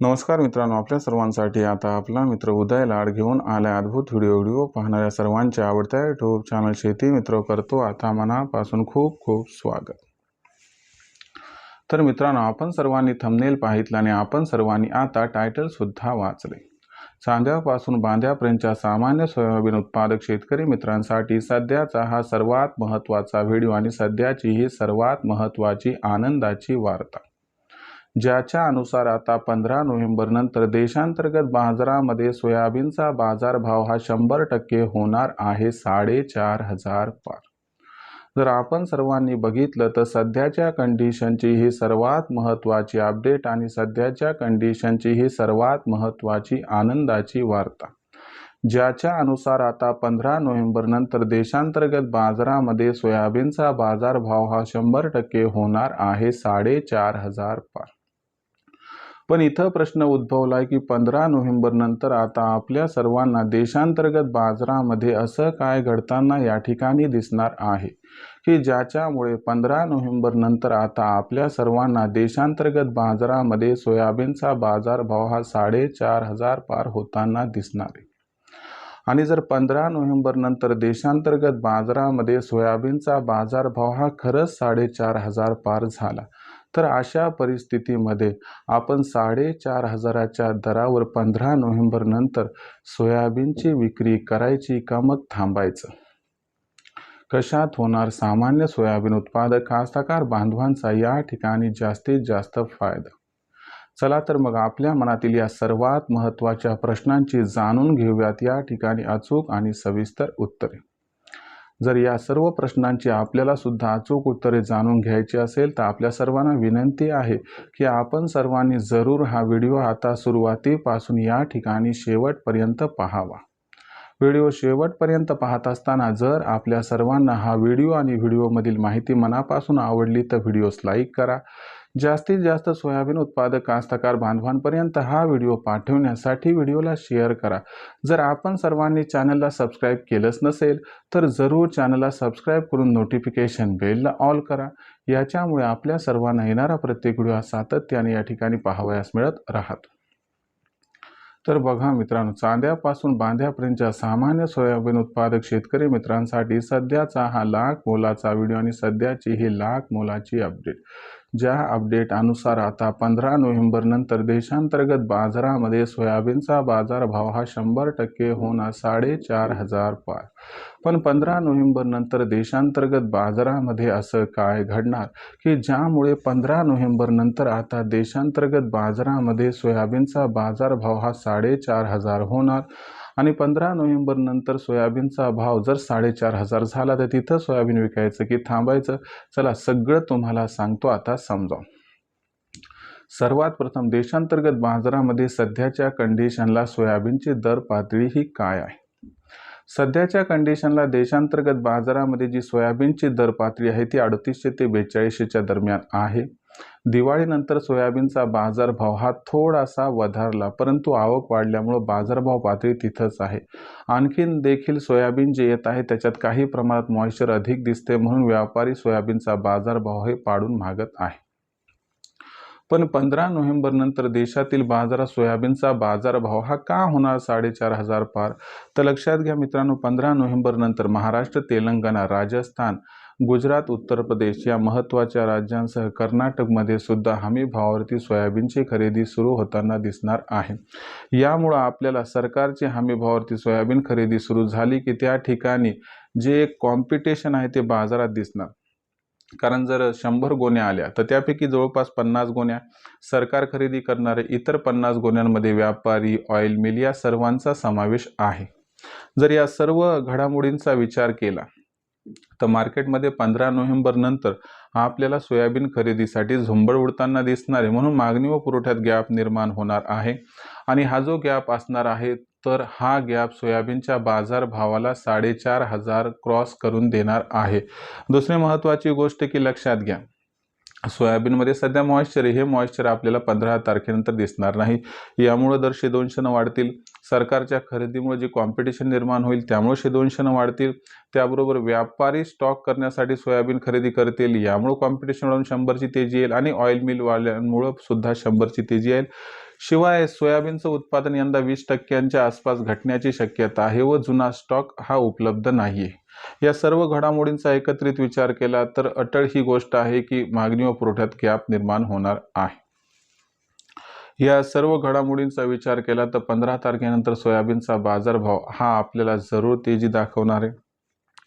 नमस्कार मित्रांनो आपल्या सर्वांसाठी आता आपला मित्र उदय लाड घेऊन आला अद्भुत व्हिडिओ व्हिडिओ पाहणाऱ्या सर्वांच्या आवडत्या युट्यूब चॅनल शेती मित्र करतो. आता मनापासून खूप खूप स्वागत. तर मित्रांनो आपण सर्वांनी थंबनेल पाहितलं आणि आपण सर्वांनी आता टायटलसुद्धा वाचले सांध्यापासून बांध्यापर्यंतच्या सामान्य सोयाबीन उत्पादक शेतकरी मित्रांसाठी सध्याचा हा सर्वात महत्त्वाचा व्हिडिओ आणि सध्याची ही सर्वात महत्त्वाची आनंदाची वार्ता. ज्याच्या अनुसार आता पंधरा नोव्हेंबरनंतर देशांतर्गत बाजारामध्ये सोयाबीनचा बाजारभाव हा शंभर टक्के होणार आहे साडेचार हजार पार. जर आपण सर्वांनी बघितलं तर सध्याच्या कंडिशनची ही सर्वात महत्त्वाची अपडेट आणि सध्याच्या कंडिशनची ही सर्वात महत्त्वाची आनंदाची वार्ता. ज्याच्या अनुसार आता पंधरा नोव्हेंबरनंतर देशांतर्गत बाजारामध्ये सोयाबीनचा बाजारभाव हा शंभर टक्के होणार आहे साडेचार हजार पार. पण इथं प्रश्न उद्भवला की पंधरा नोव्हेंबरनंतर आता आपल्या सर्वांना देशांतर्गत बाजारामध्ये असं काय घडताना या ठिकाणी दिसणार आहे? की ज्याच्यामुळे पंधरा नोव्हेंबर नंतर आता आपल्या सर्वांना देशांतर्गत बाजारामध्ये सोयाबीनचा बाजारभाव हा साडेचार हजार पार होताना दिसणार आहे. आणि जर पंधरा नोव्हेंबर नंतर देशांतर्गत बाजारामध्ये सोयाबीनचा बाजारभाव हा खरंच साडेचार हजार पार झाला तर अशा परिस्थितीमध्ये आपण साडेचार हजाराच्या दरावर पंधरा नोव्हेंबरनंतर सोयाबीनची विक्री करायची का मग थांबायचं? कशात होणार सामान्य सोयाबीन उत्पादक कास्तकार बांधवांचा या ठिकाणी जास्तीत जास्त फायदा? चला तर मग आपल्या मनातील या सर्वात महत्त्वाच्या प्रश्नांची जाणून घेऊयात. या ठिकाणी अचूक आणि सविस्तर उत्तरे. जर या सर्व प्रश्नांची आपल्याला सुद्धा अचूक उत्तरे जाणून घ्यायची असेल तर आपल्या सर्वांना विनंती आहे की आपण सर्वांनी जरूर हा व्हिडिओ आता सुरुवातीपासून या ठिकाणी शेवटपर्यंत पाहावा. व्हिडिओ शेवटपर्यंत पाहत असताना जर आपल्या सर्वांना हा व्हिडिओ आणि व्हिडिओमधील माहिती मनापासून आवडली तर व्हिडिओस लाईक करा. जास्तीत जास्त सोयाबीन उत्पादक कास्तकार बांधवांपर्यंत हा व्हिडिओ पाठवण्यासाठी व्हिडिओला शेअर करा. जर आपण सर्वांनी चॅनलला सबस्क्राईब केलंच नसेल तर जरूर चॅनलला सबस्क्राईब करून नोटिफिकेशन बेलला ऑल करा. याच्यामुळे आपल्या सर्वांना येणारा प्रत्येक व्हिडिओ हा सातत्याने या ठिकाणी पाहावयास मिळत राहतो. तर बघा मित्रांनो चांद्यापासून बांध्यापर्यंतच्या सामान्य सोयाबीन उत्पादक शेतकरी मित्रांसाठी सध्याचा हा लाख मोलाचा व्हिडिओ आणि सध्याची ही लाख मोलाची अपडेट. ज्या अपडेट अनुसार आता पंधरा नोव्हेंबर नंतर देशांतर्गत बाजारामध्ये सोयाबीनचा बाजारभाव हा शंभर टक्के होणार साडेचार हजार पार. पण पंधरा नोव्हेंबर नंतर देशांतर्गत बाजारामध्ये असं काय घडणार? की ज्यामुळे पंधरा नोव्हेंबर नंतर आता देशांतर्गत बाजारामध्ये सोयाबीनचा बाजारभाव हा साडेचार हजार होणार? आणि पंधरा नोव्हेंबर नंतर सोयाबीनचा भाव जर साडेचार हजार झाला तर तिथं सोयाबीन विकायचं की थांबायचं? चला सगळं तुम्हाला सांगतो आता समजावून. सर्वात प्रथम देशांतर्गत बाजारामध्ये सध्याच्या कंडिशनला सोयाबीनची दर पातळी ही काय आहे? सध्याच्या कंडिशनला देशांतर्गत बाजारामध्ये जी सोयाबीनची दर पातळी आहे ती अडतीसशे ते बेचाळीसशेच्या दरम्यान आहे. दिवाळीनंतर सोयाबीनचा बाजारभाव हा थोडासा वधारला परंतु आवक वाढल्यामुळं बाजारभाव पातळी तिथंच आहे. आणखीन देखील सोयाबीन जे येत आहे त्याच्यात काही प्रमाणात मॉइश्चर अधिक दिसते म्हणून व्यापारी सोयाबीनचा बाजारभाव हे पाडून मागत आहे. पण पंधरा नोव्हेंबरनंतर देशातील बाजारात सोयाबीनचा बाजारभाव हा का होणार साडेचार हजार पार? तर लक्षात घ्या मित्रांनो पंधरा नोव्हेंबरनंतर महाराष्ट्र तेलंगणा राजस्थान गुजरात उत्तर प्रदेश या महत्त्वाच्या राज्यांसह कर्नाटकमध्ये सुद्धा हमी भावावरती सोयाबीनची खरेदी सुरू होताना दिसणार आहे. यामुळं आपल्याला सरकारची हमी भावावरती सोयाबीन खरेदी सुरू झाली की त्या ठिकाणी जे एक कॉम्पिटिशन आहे ते बाजारात दिसणार. कारण जर शंभर गोण्या आल्या तर त्यापैकी जवळपास पन्नास गोण्या सरकार खरेदी करणारे इतर पन्नास गोण्यांमध्ये व्यापारी ऑइल मिल या सर्वांचा समावेश आहे. जर या सर्व घडामोडींचा विचार केला तर मार्केटमध्ये पंधरा नोव्हेंबरनंतर हा आपल्याला सोयाबीन खरेदीसाठी झुंबड उडताना दिसणार आहे. म्हणून मागणी व पुरवठ्यात गॅप निर्माण होणार आहे. आणि हा जो गॅप असणार आहे तर हा गॅप सोयाबीनच्या बाजारभावाला साडेचार हजार क्रॉस करून देणार आहे. दुसरी महत्त्वाची गोष्ट की लक्षात घ्या. सोयाबीनमध्ये सध्या मॉइश्चर हे मॉइश्चर आपल्याला पंधरा तारखेनंतर दिसणार नाही. यामुळं दर शे दोनशेनं वाढतील. सरकारच्या खरेदीमुळे जे कॉम्पिटिशन निर्माण होईल त्यामुळे शे दोनशेनं वाढतील. त्याबरोबर व्यापारी स्टॉक करण्यासाठी सोयाबीन खरेदी करतील. यामुळं कॉम्पिटिशन वाढून शंभरची तेजी येईल आणि ऑइल मिलवाल्यामुळं सुद्धा शंभरची तेजी येईल. शिवाय सोयाबीनचं उत्पादन यंदा वीस टक्क्यांच्या आसपास घटण्याची शक्यता आहे व जुना स्टॉक हा उपलब्ध नाही आहे या सर्व घडामोडींचा एकत्रित विचार केला तर अटळ ही गोष्ट आहे की मागणी व पुरवठ्यात गॅप निर्माण होणार आहे. या सर्व घडामोडींचा विचार केला तर पंधरा तारखेनंतर सोयाबीनचा बाजारभाव हा आपल्याला जरूर तेजी दाखवणार आहे.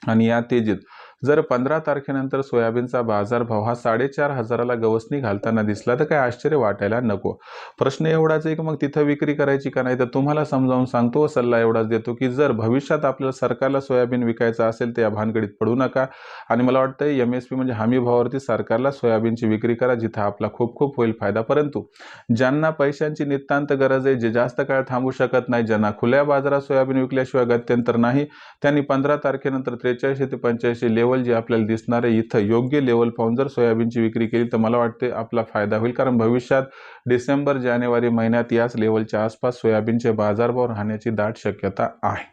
आणि या तेजीत जर पंधरा तारखेनंतर सोयाबीनचा बाजारभाव हा साडेचार हजाराला गवसणी घालताना दिसला तर काय आश्चर्य वाटायला नको. प्रश्न एवढाच आहे की मग तिथं विक्री करायची का नाही? तर तुम्हाला समजावून सांगतो व सल्ला एवढाच देतो की जर भविष्यात आपल्याला सरकारला सोयाबीन विकायचं असेल तर या भानगडीत पडू नका. आणि मला वाटतं एम एस पी म्हणजे हमी भावावरती सरकारला सोयाबीनची विक्री करा जिथं आपला खूप खूप होईल फायदा. परंतु ज्यांना पैशांची नितांत गरज आहे जे जास्त काळ थांबू शकत नाही ज्यांना खुल्या बाजारात सोयाबीन विकल्याशिवाय गत्यंतर नाही त्यांनी पंधरा तारखेनंतर त्रेचाळीस ते पंच्याऐंशी लेवल जे आपल्याला दिसणार आहे इथं योग्य लेवल पाहून जर सोयाबीनची विक्री केली तर मला वाटते आपला फायदा होईल. कारण भविष्यात डिसेंबर जानेवारी महिन्यात याच लेवलच्या आसपास सोयाबीनचे बाजारभाव राहण्याची दाट शक्यता आहे.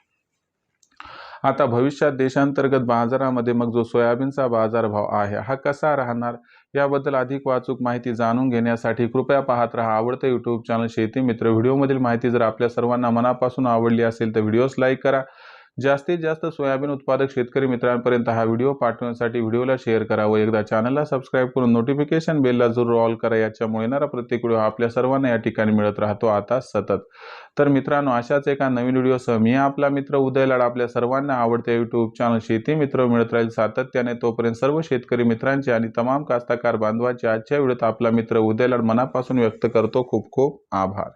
आता भविष्यात देशांतर्गत बाजारामध्ये मग जो सोयाबीनचा बाजारभाव आहे हा कसा राहणार? याबद्दल अधिक वाचूक माहिती जाणून घेण्यासाठी कृपया पाहत राहा आवडतं यूट्यूब चॅनल शेती मित्र. व्हिडिओमधील माहिती जर आपल्या सर्वांना मनापासून आवडली असेल तर व्हिडिओस लाईक करा. जास्तीत जास्त सोयाबीन उत्पादक शेतकरी मित्रांपर्यंत हा व्हिडिओ पाठवण्यासाठी व्हिडिओला शेअर करा व एकदा चॅनलला सबस्क्राईब करून नोटिफिकेशन बेलला जरूर ऑल करा. याच्यामुळे येणारा प्रत्येक व्हिडिओ आपल्या सर्वांना या ठिकाणी मिळत राहतो. आता सतत. तर मित्रांनो अशाच एका नवीन व्हिडिओसह मी आपला मित्र उदय लाड आपल्या सर्वांना आवडते यूट्यूब चॅनल शेती मित्र मिळत राहील सातत्याने. तोपर्यंत सर्व शेतकरी मित्रांचे आणि तमाम कास्ताकार बांधवाचे आजच्या व्हिडिओत आपला मित्र उदय लाड मनापासून व्यक्त करतो. खूप खूप आभार.